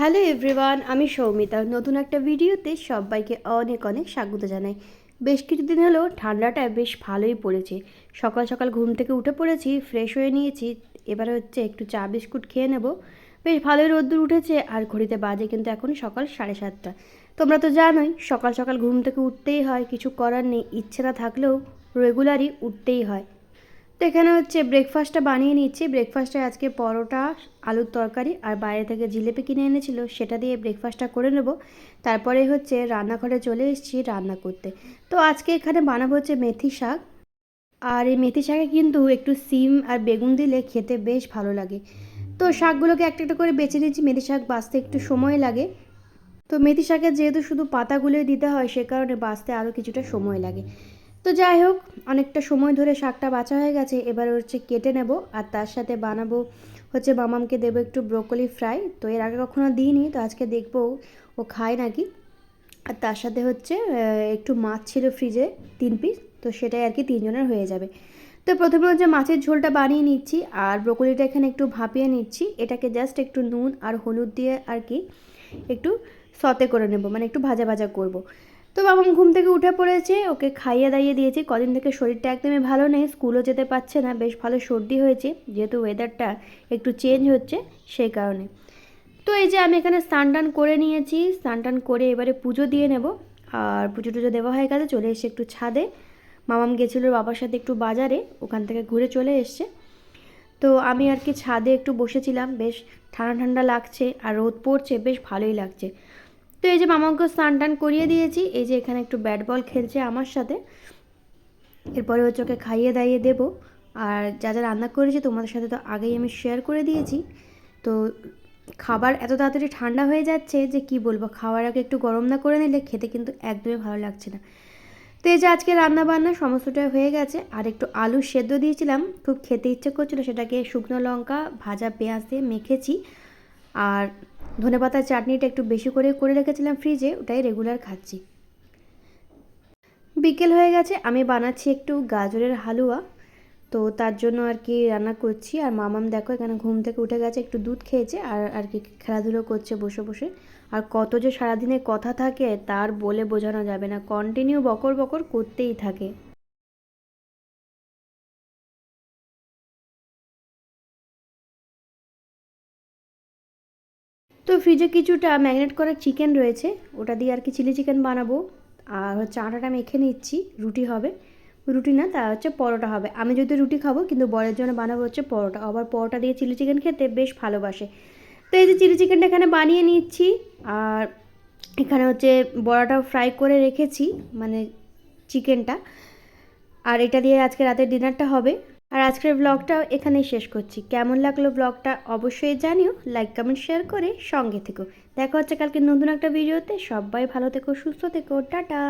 Hello everyone, আমি সৌমিতা। নতুন একটা ভিডিওতে সবাইকে অনেক অনেক স্বাগত জানাই। বেশ কিছুদিন হলো ঠান্ডাটা বেশ ভালোই পড়েছে। সকাল সকাল ঘুম থেকে উঠে পড়েছি ফ্রেশ হয়ে নিয়েছি। এবার হচ্ছে একটু চা বিস্কুট খেয়ে নেব। বেশ ভালোই রোদ্দুর উঠেছে, আর ঘড়িতে বাজে কিন্তু এখন সকাল সাড়ে সাতটা। তোমরা তো জানোই, সকাল সকাল ঘুম থেকে উঠতেই হয়, কিছু করার নেই, ইচ্ছে না থাকলেও রেগুলারই উঠতেই হয়। তো এখানে হচ্ছে ব্রেকফাস্টটা বানিয়ে নিচ্ছি। ব্রেকফাস্টে আজকে পরোটা, আলুর তরকারি আর বাইরে থেকে জিলেপি কিনে এনেছিল, সেটা দিয়ে ব্রেকফাস্টটা করে নেব। তারপরে হচ্ছে রান্নাঘরে চলে এসেছি রান্না করতে। তো আজকে এখানে বানাবো হচ্ছে মেথি শাক। আর এই মেথি শাকে কিন্তু একটু সিম আর বেগুন দিলে খেতে বেশ ভালো লাগে। তো শাকগুলোকে একটা একটা করে বেছে নিচ্ছি। মেথি শাক বাঁচতে একটু সময় লাগে। তো মেথি শাকের যেহেতু শুধু পাতাগুলোই দিতে হয়, সে কারণে বাঁচতে আরও কিছুটা সময় লাগে। তো যাই হোক, অনেকটা সময় ধরে শাকটা বাছা হয়ে গেছে, এবার হচ্ছে কেটে নেব, আর তার সাথে বানাবো হচ্ছে মামামকে দেবো একটু ব্রোকলি ফ্রাই, তো এর আগে কখনো দিইনি, তো আজকে দেখব ও খায় নাকি। আর তার সাথে হচ্ছে একটু মাছ ছিল ফ্রিজে, তিন পিস, তো সেটাই আর কি তিনজনের হয়ে যাবে। তো প্রথমে হচ্ছে মাছের ঝোলটা বানিয়ে নিচ্ছি, আর ব্রোকলিটা এখানে একটু ভাপিয়ে নিচ্ছি, এটাকে জাস্ট একটু নুন আর হলুদ দিয়ে আর কি একটু সতে করে নেব মানে একটু ভাজা ভাজা করব। তো বাবা ঘুম থেকে উঠে পড়েছে, ওকে খাইয়ে দাইয়ে দিয়েছি। কদিন থেকে শরীরটা একদমই ভালো নেই, স্কুলও যেতে পারছে না, বেশ ভালো সর্দি হয়েছে, যেহেতু ওয়েদারটা একটু চেঞ্জ হচ্ছে সেই কারণে। তো এই যে আমি এখানে স্নান টান করে নিয়েছি, স্নান টান করে এবারে পুজো দিয়ে নেব। আর পুজো টুজো দেওয়া হয়ে গেছে, চলে এসে একটু ছাদে। মামাম গেছিল বাবার সাথে একটু বাজারে, ওখান থেকে ঘুরে চলে এসছে। তো আমি আর কি ছাদে একটু বসেছিলাম, বেশ ঠান্ডা ঠান্ডা লাগছে, আর রোদ পড়ছে, বেশ ভালোই লাগছে। তো এই যে মামাকে স্নান টান করিয়ে দিয়েছি, এই যে এখানে একটু ব্যাট বল খেলছে আমার সাথে। এরপরে হচ্ছে ওকে খাইয়ে দাইয়ে দেবো। আর যা যা রান্না করেছি তোমাদের সাথে তো আগেই আমি শেয়ার করে দিয়েছি। তো খাবার এত তাড়াতাড়ি ঠান্ডা হয়ে যাচ্ছে যে কি বলব, খাওয়ার আগে একটু গরম না করে নিলে খেতে কিন্তু একদমই ভালো লাগছে না। তো এই যে আজকে রান্না বান্না সমস্তটা হয়ে গেছে, আর একটু আলু সেদ্ধ দিয়েছিলাম। খুব খেতে ইচ্ছে করছিল, সেটাকে শুকনো লঙ্কা, ভাজা পেঁয়াজ দিয়ে মেখেছি। আর ধনে পাতার চাটনিটা একটু বেশি করে করে রেখেছিলাম ফ্রিজে, ওটাই রেগুলার খাচ্ছি। বিকেল হয়ে গেছে, আমি বানাচ্ছি একটু গাজরের হালুয়া। তো তার জন্য আর কি রান্না করছি, আর মামাম দেখো এখানে ঘুম থেকে উঠে গেছে, একটু দুধ খেয়েছে, আর আর কি খেলাধুলো করছে বসে বসে। আর কত যে সারাদিনে কথা থাকে, তার বলে বোঝানো যাবে না কন্টিনিউ বকর বকর করতেই থাকে। তো ফ্রিজে কিছুটা ম্যাগনেট করা চিকেন রয়েছে, ওটা দিয়ে আর কি চিলি চিকেন বানাবো। আর হচ্ছে আটাটা মেখে নিচ্ছি, রুটি হবে। রুটি না, তা হচ্ছে পরোটা হবে। আমি যদি রুটি খাব, কিন্তু বরের জন্য বানাবো হচ্ছে পরোটা। আবার পরোটা দিয়ে চিলি চিকেন খেতে বেশ ভালোবাসে। তো এই যে চিলি চিকেনটা এখানে বানিয়ে নিচ্ছি, আর এখানে হচ্ছে বড়াটা ফ্রাই করে রেখেছি মানে চিকেনটা আর এটা দিয়ে আজকে রাতের ডিনারটা হবে। আর আজকের ব্লগটাও এখানেই শেষ করছি। কেমন লাগল ব্লগটা অবশ্যই জানিও লাইক কমেন্ট শেয়ার করে সঙ্গে থেকো। দেখা হচ্ছে কালকে নতুন একটা ভিডিওতে সবাই ভালো থেকো, সুস্থ থেকো। টাটা!